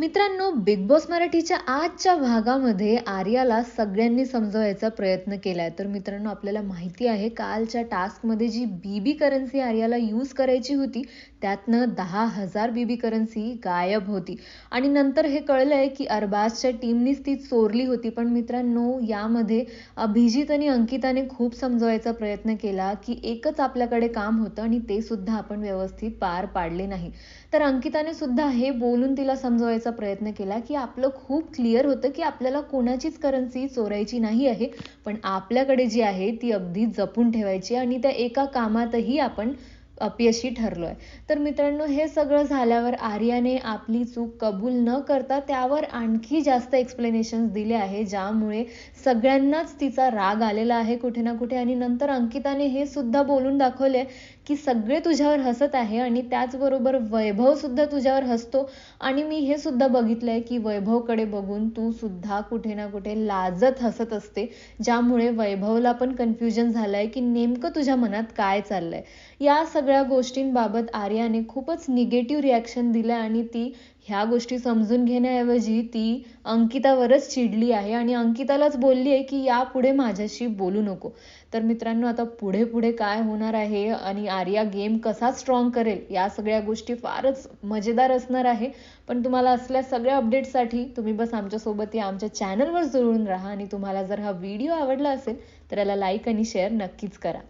मित्रांनो big boss मराठीच्या आजच्या भागामध्ये आर्याला सगळ्यांनी समजवायचा प्रयत्न केलाय. तर मित्रांनो आपल्याला माहिती आहे कालच्या टास्कमध्ये जी बीबी करन्सी आर्याला यूज करायची होती त्यातनं दहा हजार बीबी करन्सी गायब होती. आणि नंतर हे कळलंय की अरबाजच्या टीमनीच ती चोरली होती. पण मित्रांनो यामध्ये अभिजित आणि अंकिताने खूप समजवायचा प्रयत्न केला की एकच आपल्याकडे काम होतं आणि ते सुद्धा आपण व्यवस्थित पार पाडले नाही. तर अंकिताने सुद्धा हे बोलून तिला समजवायचा प्रयत्न केला की आपलं खूप क्लिअर होतं की आपल्याला कोणाचीच करन्सी चोरायची नाही आहे. पण आपल्याकडे जी आहे ती अगदी जपून ठेवायची आणि त्या एका कामातही आपण अपयशी ठरलो आहे तर मित्रांनो हे सगळं झाल्यावर आर्याने आपली चूक कबूल न करता त्यावर आणखी जास्त एक्सप्लेनेशन्स दिले आहे ज्यामुळे सगळ्यांनाच तिचा राग आलेला आहे कुठे ना कुठे. आणि नंतर अंकिताने हे सुद्धा बोलून दाखवले की सगळे तुझ्यावर हसत आहे आणि त्याचबरोबर वैभव सुद्धा तुझ्यावर हसतो. आणि मी हे सुद्धा बघितलंय की वैभवकडे बघून तू सुद्धा कुठे ना कुठे लाजत हसत असते ज्यामुळे वैभवला पण कन्फ्युजन झालंय की नेमकं तुझ्या मनात काय चाललंय. या सगळ्या सगळ्या गोष्टींबाबत आर्याने खूपच निगेटिव्ह रिॲक्शन दिलं आणि ती ह्या गोष्टी समजून घेण्याऐवजी ती अंकितावरच चिडली आहे आणि अंकितालाच बोलली आहे की यापुढे माझ्याशी बोलू नको. तर मित्रांनो आता पुढे पुढे काय होणार आहे आणि आर्या गेम कसा स्ट्रॉंग करेल या सगळ्या गोष्टी फारच मजेदार असणार आहे. पण तुम्हाला असल्या सगळ्या अपडेट्ससाठी तुम्ही बस आमच्यासोबत या आमच्या चॅनलवर जुळून राहा आणि तुम्हाला जर हा व्हिडिओ आवडला असेल तर याला लाईक आणि शेअर नक्कीच करा.